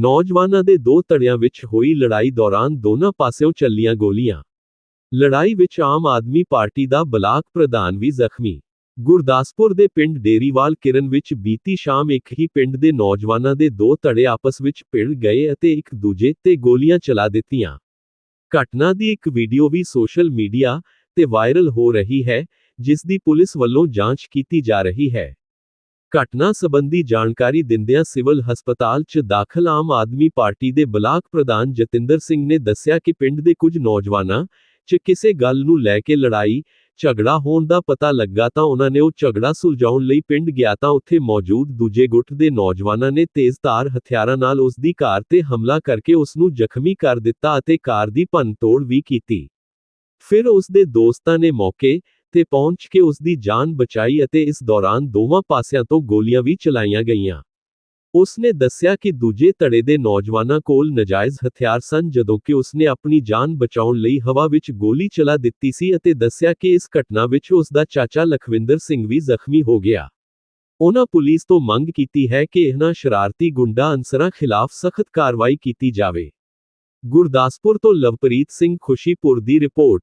ਨੌਜਵਾਨਾਂ ਦੇ ਦੋ ਧੜਿਆਂ ਵਿੱਚ ਹੋਈ ਲੜਾਈ ਦੌਰਾਨ ਦੋਨਾਂ ਪਾਸਿਓਂ ਚੱਲੀਆਂ ਗੋਲੀਆਂ। ਲੜਾਈ ਵਿੱਚ ਆਮ ਆਦਮੀ ਪਾਰਟੀ ਦਾ ਬਲਾਕ ਪ੍ਰਧਾਨ ਵੀ ਜ਼ਖਮੀ। ਗੁਰਦਾਸਪੁਰ ਦੇ ਪਿੰਡ ਡੇਰੀਵਾਲ ਕਿਰਨ ਵਿੱਚ ਬੀਤੀ ਸ਼ਾਮ ਇੱਕ ਹੀ ਪਿੰਡ ਦੇ ਨੌਜਵਾਨਾਂ ਦੇ ਦੋ ਧੜੇ ਆਪਸ ਵਿੱਚ ਭਿੜ ਗਏ ਅਤੇ ਇੱਕ ਦੂਜੇ ਤੇ ਗੋਲੀਆਂ ਚਲਾ ਦਿੱਤੀਆਂ। ਘਟਨਾ ਦੀ ਇੱਕ ਵੀਡੀਓ ਵੀ ਸੋਸ਼ਲ ਮੀਡੀਆ ਤੇ ਵਾਇਰਲ ਹੋ ਰਹੀ ਹੈ, ਜਿਸ ਦੀ ਪੁਲਿਸ ਵੱਲੋਂ ਜਾਂਚ ਕੀਤੀ ਜਾ ਰਹੀ ਹੈ। ਘਟਨਾ ਸੰਬੰਧੀ ਜਾਣਕਾਰੀ ਦਿੰਦਿਆਂ ਸਿਵਲ ਹਸਪਤਾਲ 'ਚ ਦਾਖਲ ਆਮ ਆਦਮੀ ਪਾਰਟੀ ਦੇ ਬਲਾਕ ਪ੍ਰਧਾਨ ਜਤਿੰਦਰ ਸਿੰਘ ਨੇ ਦੱਸਿਆ ਕਿ ਪਿੰਡ ਦੇ ਕੁਝ ਨੌਜਵਾਨਾਂ 'ਚ ਕਿਸੇ ਗੱਲ ਨੂੰ ਲੈ ਕੇ ਲੜਾਈ, ਝਗੜਾ ਹੋਣ ਦਾ ਪਤਾ ਲੱਗਾ ਤਾਂ ਉਹਨਾਂ ਨੇ ਉਹ ਝਗੜਾ ਸੁਲਝਾਉਣ ਲਈ ਪਿੰਡ ਗਿਆ ਤਾਂ ਉੱਥੇ ਮੌਜੂਦ ਦੂਜੇ ਗੁੱਟ ਦੇ ਨੌਜਵਾਨਾਂ ਨੇ ਤੇਜ਼ਧਾਰ ਹਥਿਆਰਾਂ ਨਾਲ ਉਸ ਦੀ ਕਾਰ ਤੇ ਹਮਲਾ ਕਰਕੇ ਉਸ ਨੂੰ ਜ਼ਖਮੀ ਕਰ ਦਿੱਤਾ ਅਤੇ ਕਾਰ ਦੀ ਭੰਨਤੋੜ ਵੀ ਕੀਤੀ। ਫਿਰ ਉਸ ਦੇ ਦੋਸਤਾਂ ਨੇ ਮੌਕੇ ਤੇ ਪਹੁੰਚ ਕੇ ਉਸ ਦੀ ਜਾਨ ਬਚਾਈ ਅਤੇ ਇਸ ਦੌਰਾਨ ਦੋਵਾਂ ਪਾਸਿਆਂ ਤੋਂ ਗੋਲੀਆਂ ਵੀ ਚਲਾਈਆਂ ਗਈਆਂ। ਉਸ ਨੇ ਦੱਸਿਆ ਕਿ ਦੂਜੇ ਧੜੇ ਦੇ ਨੌਜਵਾਨਾਂ ਕੋਲ ਨਜਾਇਜ਼ ਹਥਿਆਰ ਸਨ ਜਦੋਂ ਕਿ ਉਸ ਨੇ ਆਪਣੀ ਜਾਨ ਬਚਾਉਣ ਲਈ ਹਵਾ ਵਿੱਚ ਗੋਲੀ ਚਲਾ ਦਿੱਤੀ ਸੀ ਅਤੇ ਦੱਸਿਆ ਕਿ ਇਸ ਘਟਨਾ ਵਿੱਚ ਉਸ ਦਾ ਚਾਚਾ ਲਖਵਿੰਦਰ ਸਿੰਘ ਵੀ ਜ਼ਖਮੀ ਹੋ ਗਿਆ। ਉਹਨਾਂ ਪੁਲਿਸ ਤੋਂ ਮੰਗ ਕੀਤੀ ਹੈ ਕਿ ਇਹਨਾਂ ਸ਼ਰਾਰਤੀ ਗੁੰਡਾ ਅਨਸਰਾਂ ਖਿਲਾਫ ਸਖਤ ਕਾਰਵਾਈ ਕੀਤੀ ਜਾਵੇ। ਗੁਰਦਾਸਪੁਰ ਤੋਂ ਲਵਪ੍ਰੀਤ ਸਿੰਘ ਖੁਸ਼ੀਪੁਰ ਦੀ ਰਿਪੋਰਟ।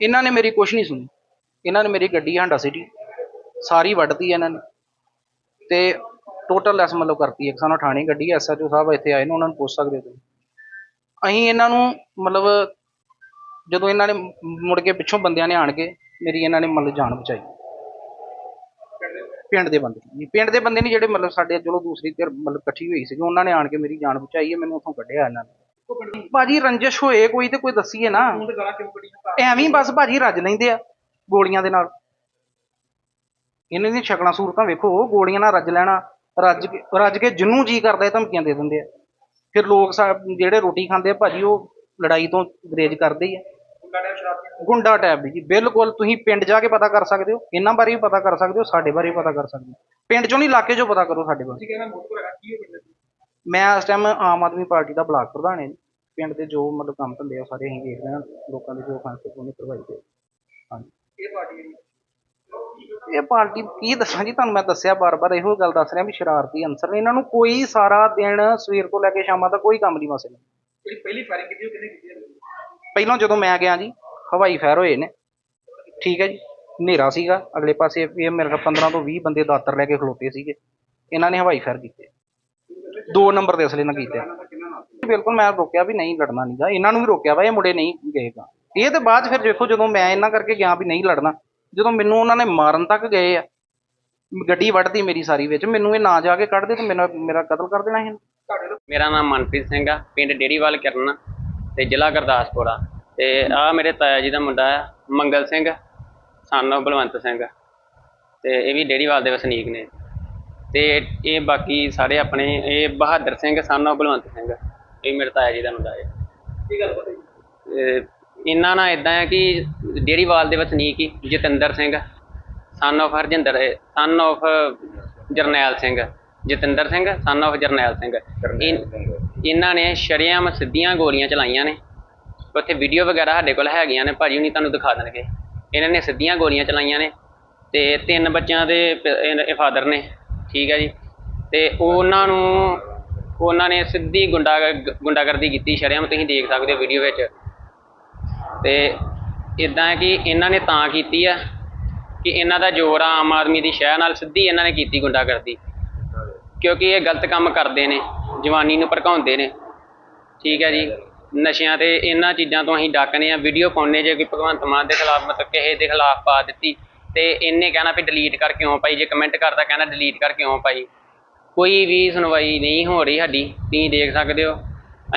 ਇਹਨਾਂ ਨੇ ਮੇਰੀ ਕੁਛ ਨਹੀਂ ਸੁਣੀ। ਇਹਨਾਂ ਨੇ ਮੇਰੀ ਗੱਡੀ ਹਾਂਡਾ ਸਿਟੀ, ਸਾਰੀ ਵੱਢਤੀ ਇਹਨਾਂ ਨੇ ਤੇ ਟੋਟਲ ਲੈਸ ਮਤਲਬ ਕਰਤੀ ਇੱਕ ਸਾਨੂੰ ਥਾਣੇ ਗੱਡੀ ਐਸਐਚਓ ਸਾਹਿਬ ਇੱਥੇ ਆਏ ਨੇ, ਉਹਨਾਂ ਨੂੰ ਪੁੱਛ ਸਕਦੇ ਤੁਸੀਂ। ਅਸੀਂ ਇਹਨਾਂ ਨੂੰ ਮਤਲਬ ਜਦੋਂ ਇਹਨਾਂ ਨੇ ਮੁੜ ਕੇ ਪਿੱਛੋਂ ਬੰਦਿਆਂ ਨੇ ਆਣ ਕੇ ਮੇਰੀ ਇਹਨਾਂ ਨੇ ਮਤਲਬ ਜਾਨ ਬਚਾਈ। ਪਿੰਡ ਦੇ ਬੰਦੇ ਜੀ ਪਿੰਡ ਦੇ ਬੰਦੇ ਨਹੀਂ ਜਿਹੜੇ ਮਤਲਬ ਸਾਡੇ, ਚਲੋ ਦੂਸਰੀ ਧਿਰ ਮਤਲਬ ਇਕੱਠੀ ਹੋਈ ਸੀਗੀ, ਉਹਨਾਂ ਨੇ ਆਣ ਕੇ ਮੇਰੀ ਜਾਨ ਬਚਾਈ ਹੈ, ਮੈਨੂੰ ਉੱਥੋਂ ਕੱਢਿਆ ਇਹਨਾਂ ਨੇ। ਭਾਜੀ ਰੰਜਿਸ਼ ਹੋਏ ਕੋਈ ਤੇ ਕੋਈ ਦੱਸੀਏ ਨਾ। ਐਵੇਂ ਹੀ ਬਸ ਭਾਜੀ ਰੱਜ ਲੈਂਦੇ ਆ ਗੋਲੀਆਂ ਦੇ ਨਾਲ। ਇਹਨਾਂ ਦੀਆਂ ਸ਼ਕਲਾਂ ਸੂਰਤਾਂ ਵੇਖੋ ਗੋਲੀਆਂ ਨਾਲ ਰੱਜ ਲੈਣਾ ਰੱਜ ਕੇ ਰੱਜ ਕੇ ਜਿੰਨੂੰ ਜੀ ਕਰਦਾ ਇਹ ਧਮਕੀਆਂ ਦੇ ਦਿੰਦੇ ਆ। ਫਿਰ ਲੋਕ ਜਿਹੜੇ ਰੋਟੀ ਖਾਂਦੇ ਆ ਭਾਜੀ ਉਹ ਲੜਾਈ ਤੋਂ ਗਰੇਜ ਕਰਦੇ ਹੀ ਆ। ਗੁੰਡਾ ਟੈਪ ਜੀ ਬਿਲਕੁਲ ਤੁਸੀਂ ਪਿੰਡ ਜਾ ਕੇ ਪਤਾ ਕਰ ਸਕਦੇ ਹੋ ਇਹਨਾਂ ਬਾਰੇ ਵੀ ਪਤਾ ਕਰ ਸਕਦੇ ਹੋ ਸਾਡੇ ਬਾਰੇ ਵੀ ਪਤਾ ਕਰ ਸਕਦੇ ਹੋ। ਪਿੰਡ ਚੋਂ ਨਹੀਂ ਇਲਾਕੇ ਚੋਂ ਪਤਾ ਕਰੋ ਸਾਡੇ ਬਾਰੇ। ਮੈਂ ਇਸ ਟਾਈਮ ਆਮ ਆਦਮੀ ਪਾਰਟੀ ਦਾ ਬਲਾਕ ਪ੍ਰਧਾਨ ਹਾਂ ਜੀ। ਪਿੰਡ ਦੇ ਜੋ ਮਤਲਬ ਕੰਮ ਧੰਦੇ ਆ ਸਾਰੇ ਅਸੀਂ ਦੇਖਦੇ ਹਾਂ। ਲੋਕਾਂ ਦੇ ਜੋ ਫੈਸਲੇ ਉਹਨੇ ਕਰਵਾਈ ਦੇ ਹਾਂਜੀ। ਇਹ ਪਾਰਟੀ ਕੀ ਦੱਸਾਂ ਜੀ ਤੁਹਾਨੂੰ ਮੈਂ ਦੱਸਿਆ ਬਾਰ-ਬਾਰ ਇਹੋ ਗੱਲ ਦੱਸ ਰਿਹਾ ਵੀ ਸ਼ਰਾਰਤੀ ਅਨਸਰ ਨੇ। ਇਹਨਾਂ ਨੂੰ ਕੋਈ ਸਾਰਾ ਦਿਨ ਸਵੇਰ ਤੋਂ ਲੈ ਕੇ ਸ਼ਾਮਾਂ ਤੱਕ ਕੋਈ ਕੰਮ ਨਹੀਂ ਮਸਲੇ ਜਿਹੜੀ ਪਹਿਲੀ ਫਾਇਰਿੰਗ ਕੀਤੀ ਉਹ ਕਿਹਨੇ ਕੀਤੀ ਹੈ ਪਹਿਲਾਂ ਜਦੋਂ ਮੈਂ ਗਿਆ ਜੀ ਹਵਾਈ ਫਾਇਰ ਹੋਏ ਨੇ। ਠੀਕ ਹੈ ਜੀ ਹਨੇਰਾ ਸੀਗਾ। ਅਗਲੇ ਪਾਸੇ ਇਹ ਮੇਰੇ ਖਿਆਲ 15 ਤੋਂ 20 ਬੰਦੇ ਦਾਤਰ ਲੈ ਕੇ ਖਲੋਤੇ ਸੀਗੇ। ਇਹਨਾਂ ਨੇ ਹਵਾਈ ਫਾਇਰ ਕੀਤੇ। ਦੋ ਨੰਬਰ ਦੇ ਅਸਲੇ ਨਾਲ ਕੀਤੇ। ਬਿਲਕੁਲ ਮੈਂ ਰੋਕਿਆ ਵੀ ਨਹੀਂ ਲੜਨਾ ਨਹੀਂਗਾ ਇਹਨਾਂ ਨੂੰ ਵੀ ਰੋਕਿਆ ਵਾ, ਇਹ ਮੁੰਡੇ ਨਹੀਂ ਗਏਗਾ। ਇਹ ਤੇ ਬਾਅਦ ਫਿਰ ਦੇਖੋ ਜਦੋਂ ਮੈਂ ਇਹਨਾਂ ਕਰਕੇ ਗਿਆ ਵੀ ਨਹੀਂ ਲੜਨਾ, ਜਦੋਂ ਮੈਨੂੰ ਉਹਨਾਂ ਨੇ ਮਾਰਨ ਤੱਕ ਗਏ ਆ, ਗੱਡੀ ਵੱਢਦੀ ਮੇਰੀ ਸਾਰੀ ਵਿੱਚ, ਮੈਨੂੰ ਇਹ ਨਾ ਜਾ ਕੇ ਕੱਢਦੇ ਤੇ ਮੇਰਾ ਮੇਰਾ ਕਤਲ ਕਰ ਦੇਣਾ ਸੀ। ਮੇਰਾ ਨਾਮ ਮਨਪ੍ਰੀਤ ਸਿੰਘ ਆ, ਪਿੰਡ ਡੇੜੀਵਾਲ ਕਿਰਨ, ਤੇ ਜ਼ਿਲ੍ਹਾ ਗੁਰਦਾਸਪੁਰ ਆ। ਤੇ ਆ ਮੇਰੇ ਤਾਇਆ ਜੀ ਦਾ ਮੁੰਡਾ ਆ, ਮੰਗਲ ਸਿੰਘ ਸਾਨੂੰ ਬਲਵੰਤ ਸਿੰਘ। ਤੇ ਇਹ ਵੀ ਡੇੜੀਵਾਲ ਦੇ ਵਸਨੀਕ ਨੇ। ਤੇ ਇਹ ਬਾਕੀ ਸਾਰੇ ਆਪਣੇ ਇਹ ਬਹਾਦਰ ਸਿੰਘ ਸਾਨੂੰ ਬਲਵੰਤ ਸਿੰਘ। ਇਹ ਮੇਰੇ ਤਾਇਆ ਜੀ ਦਾ ਮੁੰਡਾ ਹੈ। ਕੀ ਗੱਲ ਪਤਾ ਤੇ ਇਹਨਾਂ ਨਾਲ ਇਦਾਂ ਆ ਕਿ ਡੇੜੀਵਾਲ ਦੇ ਵਸਨੀਕ ਹੀ ਜਤਿੰਦਰ ਸਿੰਘ ਸਨ of Harjinder son of Jarnail Singh Jatinder Singh son of ਜਰਨੈਲ ਸਿੰਘ। ਇਹਨਾਂ ਨੇ ਸ਼ਰੇਆਮ ਸਿੱਧੀਆਂ ਗੋਲੀਆਂ ਚਲਾਈਆਂ ਨੇ। ਉੱਥੇ ਵੀਡੀਓ ਵਗੈਰਾ ਸਾਡੇ ਕੋਲ ਹੈਗੀਆਂ ਨੇ ਭਾਜੀ ਹੁਣੀ ਤੁਹਾਨੂੰ ਦਿਖਾ ਦੇਣਗੇ। ਇਹਨਾਂ ਨੇ ਸਿੱਧੀਆਂ ਗੋਲੀਆਂ ਚਲਾਈਆਂ ਨੇ ਤੇ ਤਿੰਨ ਬੱਚਿਆਂ ਦੇ ਫਾਦਰ ਨੇ ਠੀਕ ਹੈ ਜੀ। ਤੇ ਉਹਨਾਂ ਨੂੰ, ਉਹਨਾਂ ਨੇ ਸਿੱਧੀ ਗੁੰਡਾ ਗੁੰਡਾਗਰਦੀ ਕੀਤੀ ਸ਼ਰਿਆਮ, ਤੁਸੀਂ ਦੇਖ ਸਕਦੇ ਹੋ ਵੀਡੀਓ ਵਿੱਚ। ਤੇ ਇਦਾਂ ਹੈ ਕਿ ਇਹਨਾਂ ਨੇ ਤਾਂ ਕੀਤੀ ਆ ਕਿ ਇਹਨਾਂ ਦਾ ਜ਼ੋਰ ਆ ਆਮ ਆਦਮੀ ਦੀ ਸ਼ਹਿ ਨਾਲ ਸਿੱਧੀ ਇਹਨਾਂ ਨੇ ਕੀਤੀ ਗੁੰਡਾਗਰਦੀ। ਕਿਉਂਕਿ ਇਹ ਗਲਤ ਕੰਮ ਕਰਦੇ ਨੇ, ਜਵਾਨੀ ਨੂੰ ਭੜਕਾਉਂਦੇ ਨੇ। ਠੀਕ ਹੈ ਜੀ। ਨਸ਼ਿਆਂ ਤੇ ਇਹਨਾਂ ਚੀਜ਼ਾਂ ਤੋਂ ਅਸੀਂ ਡੱਕਨੇ ਆ ਵੀਡੀਓ ਪਾਉਣੇ ਜੇ ਕੋਈ ਭਗਵੰਤ ਮਾਨ ਦੇ ਖਿਲਾਫ, ਮਤਲਬ ਕਿਸੇ ਦੇ ਖਿਲਾਫ ਪਾ ਦਿੱਤੀ। ਤੇ ਇਹਨੇ ਕਹਿਣਾ ਵੀ ਡਿਲੀਟ ਕਰ ਕਿਉਂ ਪਾਈ? ਜੇ ਕਮੈਂਟ ਕਰਦਾ ਕਹਿੰਦਾ ਡਿਲੀਟ ਕਰ ਕਿਉਂ ਪਾਈ? ਕੋਈ ਵੀ ਸੁਣਵਾਈ ਨਹੀਂ ਹੋ ਰਹੀ ਸਾਡੀ, ਤੁਸੀਂ ਦੇਖ ਸਕਦੇ ਹੋ।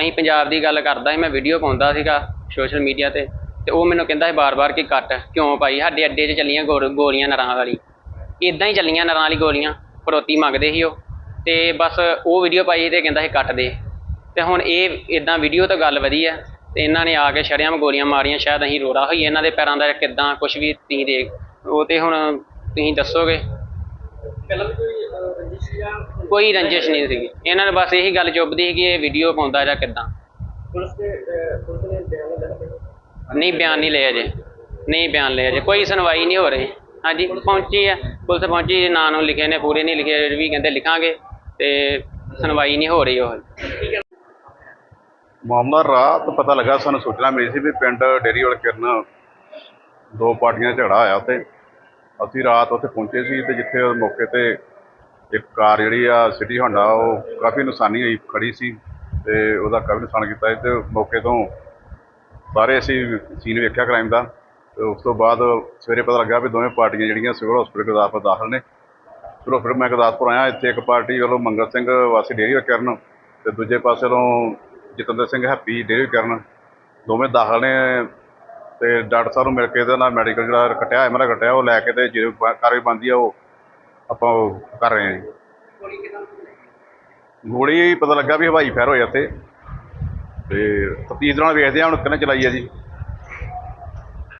ਅਸੀਂ ਪੰਜਾਬ ਦੀ ਗੱਲ ਕਰਦਾ ਸੀ, ਮੈਂ ਵੀਡੀਓ ਪਾਉਂਦਾ ਸੀਗਾ ਸੋਸ਼ਲ ਮੀਡੀਆ ਤੇ ਤੇ ਉਹ ਮੈਨੂੰ ਕਹਿੰਦਾ ਸੀ ਬਾਰ-ਬਾਰ ਕਿ ਕੱਟ, ਕਿਉਂ ਪਾਈ? ਸਾਡੇ ਅੱਡੇ 'ਚ ਚੱਲੀਆਂ ਗੋ- ਗੋਲੀਆਂ ਨਰਾਂ ਵਾਲੀ। ਇਦਾਂ ਹੀ ਚੱਲੀਆਂ ਨਰਾਂ ਵਾਲੀ ਗੋਲੀਆਂ, ਫਰੋਤੀ ਮੰਗਦੇ ਸੀ ਉਹ। ਤੇ ਬਸ ਉਹ ਵੀਡੀਓ ਪਾਈ ਤੇ ਕਹਿੰਦਾ ਸੀ ਕੱਟ ਦੇ। ਤੇ ਹੁਣ ਇਹ ਇਦਾਂ ਵੀਡੀਓ ਤਾਂ ਗੱਲ ਵਧੀ ਆ ਤੇ ਇਹਨਾਂ ਨੇ ਆ ਕੇ ਸ਼ਰੇਆਮ ਗੋਲੀਆਂ ਮਾਰੀਆਂ, ਸ਼ਾਇਦ ਅਸੀਂ ਰੋੜਾ ਹੋਈਏ ਇਹਨਾਂ ਦੇ ਪੈਰਾਂ ਦਾ ਕਿੱਦਾਂ ਕੁਝ ਵੀ ਤੁਸੀਂ ਦੇ ਉਹ ਤੇ ਹੁਣ ਤੁਸੀਂ ਦੱਸੋਗੇ। ਪਹਿਲਾਂ ਵੀ ਕੋਈ ਅਹ, ਰੰਜਿਸ਼ ਜਾਂ ਕੋਈ ਰੰਜਿਸ਼ ਨਹੀਂ ਸੀਗੀ। ਇਹਨਾਂ ਨੂੰ ਬਸ ਇਹੀ ਗੱਲ ਚੁੱਭਦੀ ਸੀ ਕਿ ਇਹ ਵੀਡੀਓ ਪਾਉਂਦਾ ਜਾਂ ਕਿੱਦਾਂ। ਪੁਲਿਸ ਦੇ ਅਹ, ਪੁਲਿਸ ਨੇ ਬਿਆਨ ਲੈਣਾ ਪਿਆ ਨਹੀਂ ਬਿਆਨ ਨਹੀਂ ਲਿਆ ਜੇ ਨਹੀਂ ਬਿਆਨ ਲਿਆ ਜੇ ਕੋਈ ਸੁਣਵਾਈ ਨਹੀਂ ਹੋ ਰਹੀ। ਹਾਂਜੀ ਪਹੁੰਚੀ ਹੈ ਪੁਲਿਸ ਪਹੁੰਚੀ ਨਾਂ ਨੂੰ ਲਿਖੇ ਨੇ ਪੂਰੇ ਨਹੀਂ ਲਿਖੇ ਵੀ ਕਹਿੰਦੇ ਲਿਖਾਂਗੇ ਤੇ ਸੁਣਵਾਈ ਨਹੀਂ ਹੋ ਰਹੀ ਉਹ। ਮਾਮਲਾ ਰਾਤ ਪਤਾ ਲੱਗਾ ਸਾਨੂੰ ਸੂਚਨਾ ਮਿਲੀ ਸੀ ਵੀ ਪਿੰਡ ਡੇਰੀ ਕਿਰਨ ਦੋ ਪਾਰਟੀਆਂ 'ਚ ਝਗੜਾ ਆਇਆ ਉੱਥੇ। ਅਸੀਂ ਰਾਤ ਉੱਥੇ ਪਹੁੰਚੇ ਸੀ ਤੇ ਜਿੱਥੇ ਮੌਕੇ ਤੇ ਇੱਕ ਕਾਰ ਜਿਹੜੀ ਆ, ਸਿਟੀ ਹੋਂਡਾ, ਉਹ ਕਾਫੀ ਨੁਕਸਾਨੀ ਹੋਈ, ਖੜੀ ਸੀ ਤੇ ਉਹਦਾ ਕਾਫੀ ਨੁਕਸਾਨ ਕੀਤਾ ਸੀ ਤੇ ਮੌਕੇ ਤੋਂ ਸਾਰੇ ਅਸੀਂ ਸੀਨ ਵੇਖਿਆ ਕ੍ਰਾਈਮ ਦਾ ਤੇ ਉਸ ਤੋਂ ਬਾਅਦ ਸਵੇਰੇ ਪਤਾ ਲੱਗਾ ਵੀ ਦੋਵੇਂ ਪਾਰਟੀਆਂ ਜਿਹੜੀਆਂ ਸਿਵਲ ਹਸਪੀਟਲ ਗੁਰਦਾਸਪੁਰ ਦਾਖਲ ਨੇ। ਚਲੋ ਫਿਰ ਮੈਂ ਗੁਰਦਾਸਪੁਰ ਆਇਆ, ਇੱਥੇ ਇੱਕ ਪਾਰਟੀ ਵੱਲੋਂ ਮੰਗਲ ਸਿੰਘ ਵਾਸੀ ਡੇਰੀ ਵਾਲ ਕਿਰਨ ਤੇ ਦੂਜੇ ਪਾਸੇ ਵੱਲੋਂ ਜਤਿੰਦਰ ਸਿੰਘ ਹੈਪੀ ਡੇਰੀ ਕਰਨ ਦੋਵੇਂ ਦਾਖਲ ਨੇ। ਤੇ ਡਾਕਟਰ ਸਾਹਿਬ ਨੂੰ ਮਿਲ ਕੇ ਇਹਦਾ ਨਾਲ ਮੈਡੀਕਲ ਜਿਹੜਾ ਕੱਟਿਆ ਐਮਰਾ ਕੱਟਿਆ, ਉਹ ਲੈ ਕੇ ਤੇ ਜੇ ਕਾਰਵਾਈ ਬਣਦੀ ਆ, ਉਹ ਆਪਾਂ ਉਹ ਕਰ ਰਹੇ ਹਾਂ ਜੀ। ਗੋਲੀ ਪਤਾ ਲੱਗਾ ਵੀ ਹਵਾਈ ਫਾਇਰ ਹੋਇਆ ਤੇ ਤੇ ਤਫਤੀਸ਼ ਨਾਲ ਵੇਖਦੇ ਆ ਹੁਣ ਕਿੰਨੇ ਚਲਾਈ ਆ ਜੀ।